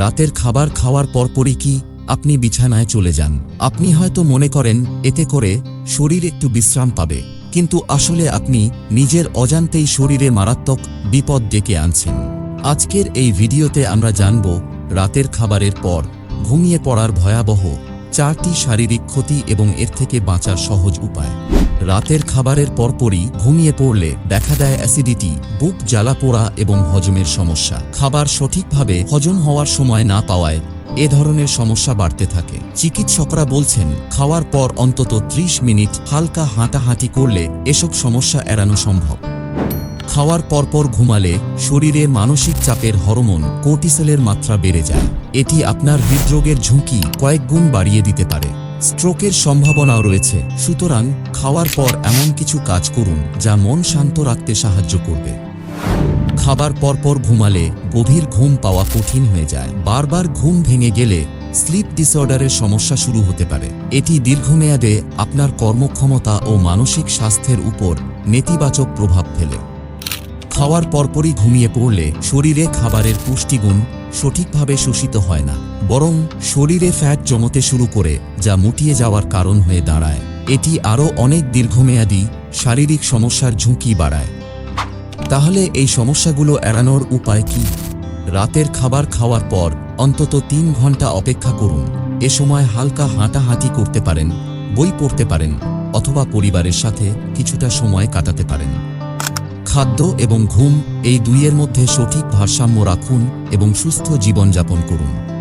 রাতের খাবার খাওয়ার পরপরই কি আপনি বিছানায় চলে যান? আপনি হয়তো মনে করেন, এতে করে শরীর একটু বিশ্রাম পাবে। কিন্তু আসলে আপনি নিজের অজান্তেই শরীরে মারাত্মক বিপদ ডেকে আনছেন। আজকের এই ভিডিওতে আমরা জানব, রাতের খাবারের পর ঘুমিয়ে পড়ার ভয়াবহ চারটি শারীরিক ক্ষতি এবং এর থেকে বাঁচার সহজ উপায়। রাতের খাবারের পরপরই ঘুমিয়ে পড়লে দেখা দেয় অ্যাসিডিটি, বুক জ্বালা পোড়া এবং হজমের সমস্যা। খাবার সঠিকভাবে হজম হওয়ার সময় না পাওয়ায় এ ধরনের সমস্যা বাড়তে থাকে। চিকিৎসকরা বলছেন, খাওয়ার পর অন্তত ত্রিশ মিনিট হালকা হাঁটাহাঁটি করলে এসব সমস্যা এড়ানো সম্ভব। খাওয়ার পরপর ঘুমালে শরীরে মানসিক চাপের হরমোন, কোর্টিসলের মাত্রা বেড়ে যায়। এটি আপনার হৃদরোগের ঝুঁকি কয়েক গুণ বাড়িয়ে দিতে পারে। স্ট্রোকের সম্ভাবনাও রয়েছে। সুতরাং খাওয়ার পর এমন কিছু কাজ করুন যা মন শান্ত রাখতে সাহায্য করবে। খাবার পরপর ঘুমালে গভীর ঘুম পাওয়া কঠিন হয়ে যায়। বারবার ঘুম ভেঙে গেলে স্লিপ ডিসঅর্ডারের সমস্যা শুরু হতে পারে। এটি দীর্ঘমেয়াদে আপনার কর্মক্ষমতা ও মানসিক স্বাস্থ্যের উপর নেতিবাচক প্রভাব ফেলে। খাওয়ার পরপরই ঘুমিয়ে পড়লে শরীরে খাবারের পুষ্টিগুণ সঠিকভাবে শোষিত হয় না, বরং শরীরে ফ্যাট জমতে শুরু করে যা মুটিয়ে যাওয়ার কারণ হয়ে দাঁড়ায়। এটি আরও অনেক দীর্ঘমেয়াদী শারীরিক সমস্যার ঝুঁকি বাড়ায়। তাহলে এই সমস্যাগুলো এড়ানোর উপায় কি? রাতের খাবার খাওয়ার পর অন্তত তিন ঘণ্টা অপেক্ষা করুন। এ সময় হালকা হাঁটাহাঁটি করতে পারেন, বই পড়তে পারেন, অথবা পরিবারের সাথে কিছুটা সময় কাটাতে পারেন। খাদ্য এবং ঘুম এই দুইয়ের মধ্যে সঠিক ভারসাম্য রাখুন এবং সুস্থ জীবনযাপন করুন।